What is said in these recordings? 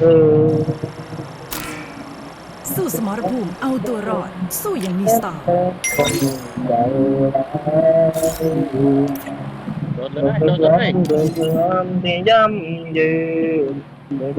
เออสู้สมรภูมิเอาตัวรอด สู้อย่างมีสไตล์คนใหญ่แล้วโดนเลยดเลยโดยความที่ย่ำยืนโดยโ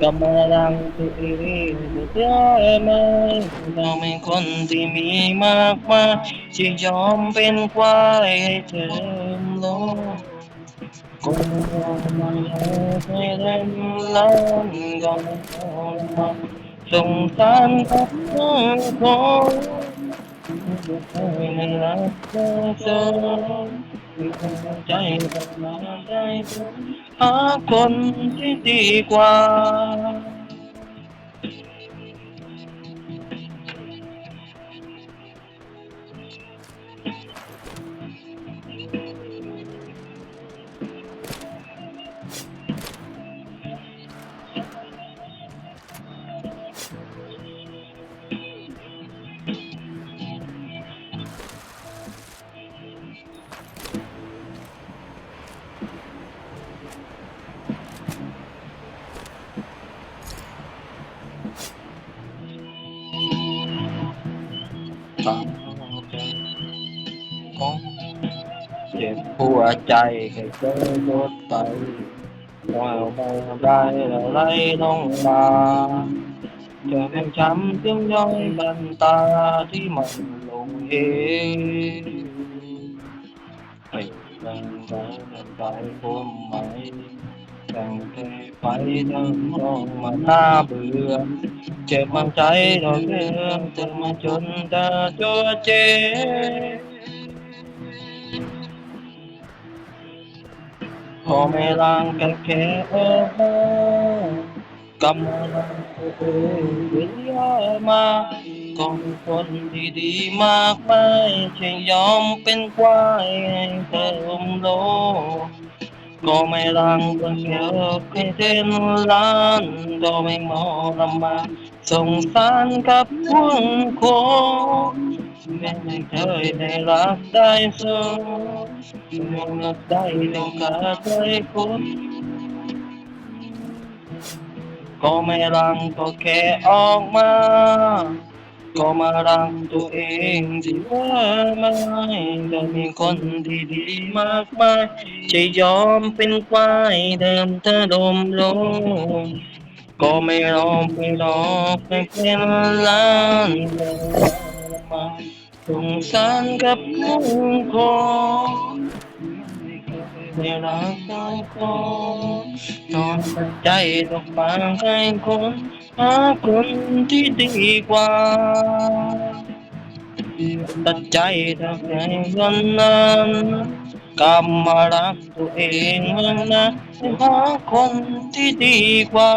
วใจของเธอเข้าใจใจใจใจใจมาเป็นคำพูดน้ำตาที่มันลงกันเปิดหัวใจจากตัวเจ็บก็ไม่ดังต้องแพ้ร้องบ้าก็มาดังตัวเองจะเชื่อไหมเราเป็นคนที่มีมากมายที่ยอมเป็นควายให้เธอลงก็ไม่ยอมมาให้เล่นล้านก็ไม่ยอมมาสงสารกับคนคนไม่รักเธอ ใจมาได้หาคนที่ดีกว่า เจ็บหัวใจให้เธอลดไปว่าไม่ได้แล้วไรน้องตาจะเป็นช้ำจึงย้อยบันตาที่มันลงเองให้แรงใจมันไปพุ่มไหมแต่งเทไปทั้งร้องมาหน้าเบื่อ เจ็บมันใจเราเรื่องเธอมาจนตาตัวเจ็บ พอไม่ล้างกันแค่เออกำลังตัวเองเรียมาก็มีคนที่ดีมากมายที่ยอมเป็นควายให้เติมโลก็ไม่รังกันแค่ให้เต้นล้านก็ไม่มองลำบากสงสารกับพวกคน ไม่เคยได้รักได้สูไม่รักได้ต้องการได้คนก็ไม่รังก็แค่ออกมา ก็มารังตัวเองที่ว่าไม่จะมีคนที่ดีมากมายจะยอมเป็นควายเดิมเธอดมลงก็ไม่รอมไม่รอไม่เป็นล้าน สงสารกับลูกคนไม่รักใครคนนอนตัดใจตกบางให้คนหาคนที่ดีกว่า ตัดใจทำให้วันนั้นกลับมารักตัวเองนะหาคนที่ดีกว่า